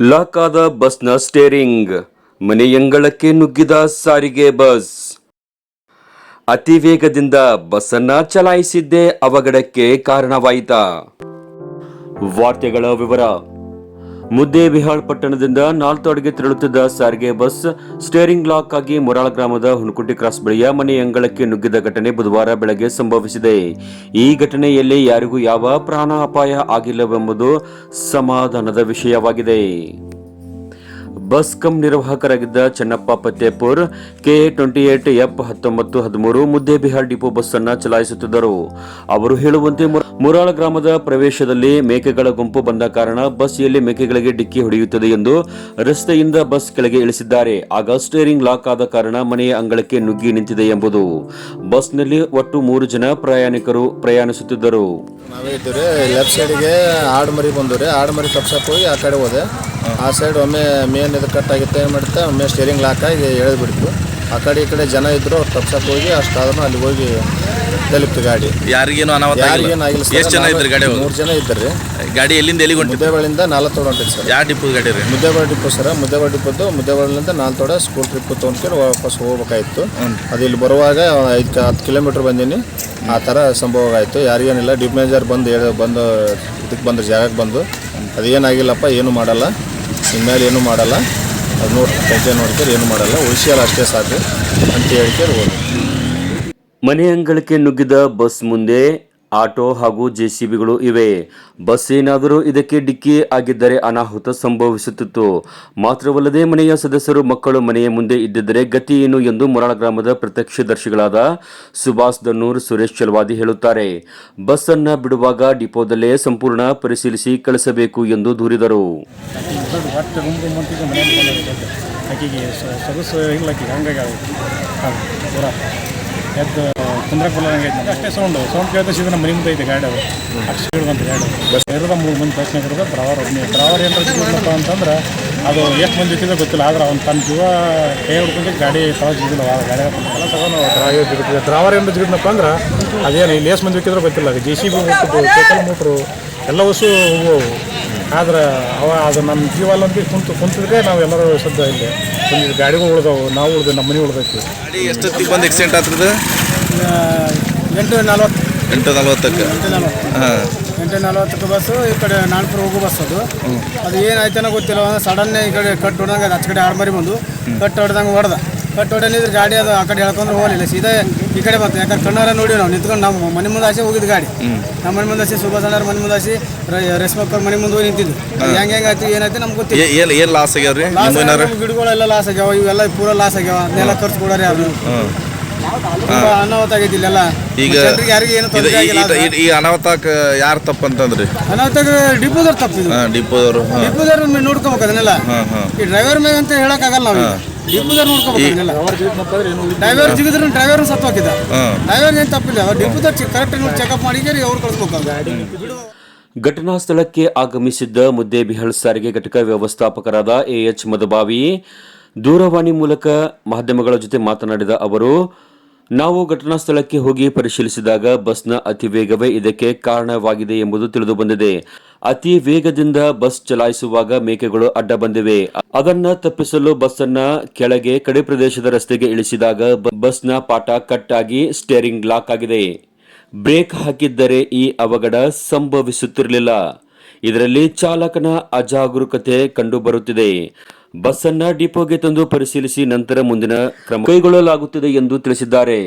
Lock ಆದ ಬಸ್ನ steering. ಮನೆಯಂಗಳಕ್ಕೆ ನುಗ್ಗಿದ ಸಾರಿಗೆ ಬಸ್. ಅತಿ ವೇಗದಿಂದ ಬಸ್ಸನ್ನ ಚಲಾಯಿಸಿದ್ದೇ ಅವಘಡಕ್ಕೆ ಕಾರಣವಾಯಿತ. ವಾರ್ತೆಗಳ ವಿವರ ಮುದ್ದೇಬಿಹಾಳ್ ಪಟ್ಟಣದಿಂದ ನಾಲ್ತೋಡ್ಗೆ ತೆರಳುತ್ತಿದ್ದ ಸಾರಿಗೆ ಬಸ್ ಸ್ಟೇರಿಂಗ್ ಲಾಕ್ ಆಗಿ ಮೊರಾಳ ಗ್ರಾಮದ ಹುಣಕುಟ್ಟಿ ಕ್ರಾಸ್ ಬಳಿಯ ಮನೆ ಅಂಗಳಕ್ಕೆ ನುಗ್ಗಿದ ಘಟನೆ ಬುಧವಾರ ಬೆಳಗ್ಗೆ ಸಂಭವಿಸಿದೆ. ಈ ಘಟನೆಯಲ್ಲಿ ಯಾರಿಗೂ ಯಾವ ಪ್ರಾಣ ಅಪಾಯ ಆಗಿಲ್ಲವೆಂಬುದು ಸಮಾಧಾನದ ವಿಷಯವಾಗಿದೆ. Bus cum ನಿರ್ವಾಹಕರಾಗಿದ್ದ Chennappa Pattepur, K twenty eight, F ಹತ್ತೊಂಬತ್ತು ಹದಿಮೂರು ಮುದ್ದೇಬಿಹಾರ್ ಡಿಪೋ ಬಸ್ ಅನ್ನು ಚಲಾಯಿಸುತ್ತಿದ್ದರು. ಅವರು ಹೇಳುವಂತೆ ಮುರ- ಮುರಾಳ ಗ್ರಾಮದ ಪ್ರವೇಶದಲ್ಲಿ ಮೇಕೆಗಳ ಗುಂಪು ಬಂದ ಕಾರಣ ಬಸ್ ಎಲ್ಲಿ ಮೇಕೆಗಳಿಗೆ ಡಿಕ್ಕಿ ಹೊಡೆಯುತ್ತದೆ ಎಂದು ರಸ್ತೆಯಿಂದ ಬಸ್ ಕೆಳಗೆ ಇಳಿಸಿದ್ದಾರೆ. ಆಗ ಸ್ಟೇರಿಂಗ್ ಲಾಕ್ ಆದ ಕಾರಣ ಮನೆಯ ಅಂಗಳಕ್ಕೆ ನುಗ್ಗಿ ನಿಂತಿದೆ ಎಂಬುದು. ಬಸ್ನಲ್ಲಿ ಒಟ್ಟು ಮೂರು ಜನ ಪ್ರಯಾಣಿಕರು ಪ್ರಯಾಣಿಸುತ್ತಿದ್ದರು. ನಾವೇ ಇದ್ದೀವಿ ಲೆಫ್ಟ್ ಸೈಡಿಗೆ ಆಡು ಮರಿ ಬಂದು ರೀ ಆಡು ಮರಿ ತಪ್ಸಕ್ಕೆ ಹೋಗಿ ಆ ಕಡೆ ಹೋದೆ. ಆ ಸೈಡ್ ಒಮ್ಮೆ ಮೇನ್ ಇದು ಕಟ್ ಆಗಿತ್ತು, ಏನು ಮಾಡುತ್ತೆ ಒಮ್ಮೆ ಸ್ಟೇರಿಂಗ್ ಲಾಕ್ ಆಗಿ ಎಳೆದು ಬಿಡ್ತು ಆ ಕಡೆ ಈ ಕಡೆ ಜನ ಇದ್ದರು ಅವ್ರು ತಪ್ಸಕ್ಕೆ ಹೋಗಿ ಅಷ್ಟಾದ್ರೂ ಅಲ್ಲಿ ಹೋಗಿ ತಲುಪ್ತು ಗಾಡಿ. ಯಾರಿಗೇನು ಅನಾಹುತ ಯಾರಿಗೇನು ಆಗಿಲ್ಲ. ಎಷ್ಟು ಜನ ಇದ್ರಿ ಗಾಡಿ ಒಳಗೆ? ಮೂರು ಜನ ಇದ್ದರು ಗಾಡಿ ಎಲ್ಲಿಂದ ಎಲ್ಲಿಗೆ ಹೊಂಟಿದ್ದು? ಮುದ್ದೇಬಾಳಿಂದ ನಾಲ್ಕು ಹೊಂಟಿತ್ತು ಸರ್. ಯಾವ ಡಿಪೋ ಗಾಡಿ ರೀ? ಮುದ್ದೇಬಾಳ ಡಿಪೋ ಸರ್ ಮುದ್ದೇಬಾಳ ಡಿಪ್ಪದ್ದು ಮುದ್ದೇಬಾಳಿಂದ ನಾಲ್ತೋಡ ಸ್ಕೂಲ್ ಟ್ರಿಪ್ ತೊಗೊಂಡ್ಕೊಂಡು ವಾಪಸ್ ಹೋಗ್ಬೇಕಾಯ್ತು. ಅದು ಇಲ್ಲಿ ಬರುವಾಗ ಐದು ಹತ್ತು ಕಿಲೋಮೀಟ್ರ್ ಬಂದೀನಿ. ಆ ಥರ ಸಂಭವ ಆಯಿತು. ಯಾರಿಗೇನಿಲ್ಲ ಡಿಪ್ ಮೇಜರ್ ಬಂದು ಹೇಳ ಬಂದು ಇದಕ್ಕೆ ಬಂದು ಜಾಗಕ್ಕೆ ಬಂದು ಅದೇನಾಗಿಲ್ಲಪ್ಪ ಏನು ಮಾಡಲ್ಲ. ಇನ್ಮೇಲೆ ಏನು ಮಾಡಲ್ಲ. ಅದು ನೋಡಿ ಟೆನ್ಷನ್ ನೋಡ್ಕೊಂಡು ಏನು ಮಾಡಲ್ಲ. ಉಳಿಸಿಯಲ್ಲ ಅಷ್ಟೇ ಸಾಕು ಅಂತ ಹೇಳ್ಕೊಂಡು ಹೋಗಿ ಮನೆ ಅಂಗಳಕ್ಕೆ ನುಗ್ಗಿದ ಬಸ್ ಮುಂದೆ ಆಟೋ ಹಾಗೂ ಜೆಸಿಬಿಗಳು ಇವೆ. ಬಸ್ ಏನಾದರೂ ಇದಕ್ಕೆ ಡಿಕ್ಕಿ ಆಗಿದ್ದರೆ ಅನಾಹುತ ಸಂಭವಿಸುತ್ತಿತ್ತು. ಮಾತ್ರವಲ್ಲದೆ ಮನೆಯ ಸದಸ್ಯರು ಮಕ್ಕಳು ಮನೆಯ ಮುಂದೆ ಇದ್ದಿದ್ದರೆ ಗತಿ ಏನು ಎಂದು ಮೊರಾಳ ಗ್ರಾಮದ ಪ್ರತ್ಯಕ್ಷದರ್ಶಿಗಳಾದ ಸುಭಾಷ್ ದನ್ನೂರ್, ಸುರೇಶ್ ಚಲವಾದಿ ಹೇಳುತ್ತಾರೆ. ಬಸ್ ಅನ್ನ ಬಿಡುವಾಗ ಡಿಪೋದಲ್ಲೇ ಸಂಪೂರ್ಣ ಪರಿಶೀಲಿಸಿ ಕಳಿಸಬೇಕು ಎಂದು ದೂರಿದರು. ಎದ್ದು ಕುಂದ್ರಕ್ಕೆ ಬಲ್ಲಂಗೆ ಐತೆ ಅಷ್ಟೇ ಸೌಂಡು ಸೌಂಡ್ ಕೇಳ್ತಾ ಸೀದಾ ನಮ್ಮ ಮನೆ ಮುಂದೆ ಐತೆ ಗಾಡಿ ಅದು. ಅಷ್ಟು ಸ್ಪೀಡ್ ಗಾಡಿ ಬಸ್. ಇರೋದ ಮೂರು ಮಂದಿ ಪ್ರಶ್ನೆ ಇರೋದು ಪ್ರವಾರ ಒಬ್ಬನೇ ಪ್ರವಾರ ಏನಪ್ಪ ಅಂತಂದ್ರೆ ಅದು ಎಷ್ಟು ಮಂದಿ ಇಟ್ಟಿದೆ ಗೊತ್ತಿಲ್ಲ ಆದ್ರೆ ಅವ್ನು ತನ್ನ ಜೀವ ಕೈ ಹಿಡ್ಕೊಂಡು ಗಾಡಿ ತಗೊಳ್ ಸಿಗಿಲ್ಲ ಆ ಗಾಡಿ ಡ್ರೈವರ್ ಜಿಗಿದ್ವಿ ಡ್ರೈವರ್ ಏನು ಜಿಗಿದ್ನಪ್ಪ ಅಂದ್ರೆ ಅದೇನು ಇಲ್ಲಿ ಎಷ್ಟು ಮಂದಿ ಇಕ್ಕಿದ್ರೆ ಗೊತ್ತಿಲ್ಲ. ಅದು J C B motor cycle motor ಎಲ್ಲ ವಸ್ತು ಹೋಗುವು ಆದ್ರೆ ಅವ ಅದು ನಮ್ಮ ಜೀವ ಅಲ್ಲ ಅಂತ ಕುಂತು ಕುಂತಿದ್ರೆ ನಾವು ಎಲ್ಲರೂ ಸದ್ದ ಇಲ್ಲಿ ಒಂದು ಗಾಡಿಗಳು ಉಳ್ದವು ನಾವು ಉಳ್ದು ನಮ್ಮ ಮನೆ ಉಳ್ದೈತಿ. ಗಾಡಿ ಎಷ್ಟೊತ್ತಿಗೆ ಬಂದು ಆಕ್ಸಿಡೆಂಟ್ ಆಗ್ತದೆ? ಎಂಟು ನಲ್ವತ್ತು. ಎಂಟು ನಲ್ವತ್ತಕ್ಕೆ? ಎಂಟು ನಲ್ವತ್ತು. ಹಾಂ. ಎಂಟು ನಲ್ವತ್ತಕ್ಕೆ ಬಸ್ಸು ಈ ಕಡೆ ನಾನ್ಪುರ ಹೋಗೋ ಬಸ್ ಅದು. ಅದು ಏನಾಯ್ತನೋ ಗೊತ್ತಿಲ್ಲ ಸಡನ್ನೇ ಈ ಕಡೆ ಕಟ್ ಹೊಡೆದಂಗೆ ಅದು ಹಚ್ಚ ಕಡೆ ಆಡ್ಮರಿ ಬಂದು ಕಟ್ ಹೊಡೆದಂಗೆ ಹೊಡೆದ. ಕಟ್ ಹೊಡೆನಿದ್ರೆ ಗಾಡಿ ಅದು ಆ ಕಡೆ ಹೇಳ್ಕೊಂಡ್ರೆ ಹೋಗಲಿಲ್ಲ. ಸೀದಾ ಈ ಕಡೆ ಬಂತು ಯಾಕಂದ್ರೆ ಕಣ್ಣಾರ ನೋಡಿ ನಾವು. ನಿಂತ್ಕೊಂಡು ನಮ್ಮ ಮನೆ ಮುಂದೆ ಆಸೆ ಹೋಗಿದ್ದು ಗಾಡಿ. ನಮ್ಮ ಮನೆ ಮುಂದೆ ಆಸೆ ಸುಭಾಷ್ ಮನೆ ಮುಂದೆ ಆಸೆ ರೇಷ್ಮಕ್ಕವ್ರ ಮನೆ ಮುಂದೆ ಹೋಗಿ ನಿಂತಿದ್ದು ಹೆಂಗೆ ಹೆಂಗೆ ಆಯ್ತು ಏನಾಯ್ತು ನಮ್ಗೆ ಗೊತ್ತಿಲ್ಲ. ಏನು ಏನು ಲಾಸ್ ಆಗ್ಯಾವ್ರಿ? ರೀ ಗಿಡಗಳೆಲ್ಲ ಲಾಸ್ ಆಗ್ಯಾವ. ಇವೆಲ್ಲ ಪೂರ ಲಾಸ್ ಆಗ್ಯಾವ. ನೆಲ ಖರ್ಚು ಕೊಡೋರಿ ಯಾರು ಅನಾಹುತ ಆಗೈತಿ ಇಲ್ಲೆಲ್ಲ. ಈಗ ಯಾರಿಗೆ ಏನು ಈ- ಅನಾಹುತಕ್ಕೆ ಯಾರು ತಪ್ಪು ಅಂತಂದ್ರಿ ಅನಾಹುತ ಡಿಪೋದವ್ರು ತಪ್ಪಿದ್ರು. ಹಾಂ ಡಿಪೋದವರು ಹಾಂ. ಡಿಪೋದವ್ರು ನೋಡ್ಕೋಬೇಕು ಅದನ್ನೆಲ್ಲ. ಈ ಡ್ರೈವರ್ ಮೇಲೆ ಅಂತ ಹೇಳಕ್ಕಾಗಲ್ಲ ನಾವು ಅದನ್ನೆಲ್ಲ ಡ್ರೈವರ್ ಜಿಗಿದ್ರು ಡ್ರೈವರ್ ಸತ್ತು ಹೋಗಿದ್ದ. ಡ್ರೈವರ್ ಏನು ತಪ್ಪಿಲ್ಲ. ಅವ್ರು ಕರೆಕ್ಟ್ ನೋಡಿ ಚೆಕಪ್ ಮಾಡಿ ಅವ್ರು ಕಳಿಸ್ಬೇಕು ಘಟನಾ ಸ್ಥಳಕ್ಕೆ ಆಗಮಿಸಿದ್ದ ಮುದ್ದೇಬಿಹಳ್ ಸಾರಿಗೆ ಘಟಕ ವ್ಯವಸ್ಥಾಪಕರಾದ ಎಎಚ್ ಮದಬಾವಿ ದೂರವಾಣಿ ಮೂಲಕ ಮಾಧ್ಯಮಗಳ ಜೊತೆ ಮಾತನಾಡಿದ ಅವರು ನಾವು ಘಟನಾ ಸ್ಥಳಕ್ಕೆ ಹೋಗಿ ಪರಿಶೀಲಿಸಿದಾಗ ಬಸ್ನ ಅತಿ ವೇಗವೇ ಇದಕ್ಕೆ ಕಾರಣವಾಗಿದೆ ಎಂಬುದು ತಿಳಿದು ಬಂದಿದೆ. ಅತಿ ವೇಗದಿಂದ ಬಸ್ ಚಲಾಯಿಸುವಾಗ ಮೇಕೆಗಳು ಅಡ್ಡ ಬಂದಿವೆ. ಅದನ್ನು ತಪ್ಪಿಸಲು ಬಸ್ ಅನ್ನ ಕೆಳಗೆ ಕಡೆ ಪ್ರದೇಶದ ರಸ್ತೆಗೆ ಇಳಿಸಿದಾಗ ಬಸ್ನ ಪಾಠ ಕಟ್ ಆಗಿ ಸ್ಟೇರಿಂಗ್ ಲಾಕ್ ಆಗಿದೆ. ಬ್ರೇಕ್ ಹಾಕಿದ್ದರೆ ಈ ಅವಘಡ ಸಂಭವಿಸುತ್ತಿರಲಿಲ್ಲ. ಇದರಲ್ಲಿ ಚಾಲಕನ ಅಜಾಗರೂಕತೆ ಕಂಡುಬರುತ್ತಿದೆ. ಬಸ್ಸನ್ನ ಡಿಪೋಗೆ ತಂದು ಪರಿಶೀಲಿಸಿ ನಂತರ ಮುಂದಿನ ಕ್ರಮ ಕೈಗೊಳ್ಳಲಾಗುತ್ತದೆ ಎಂದು ತಿಳಿಸಿದ್ದಾರೆ.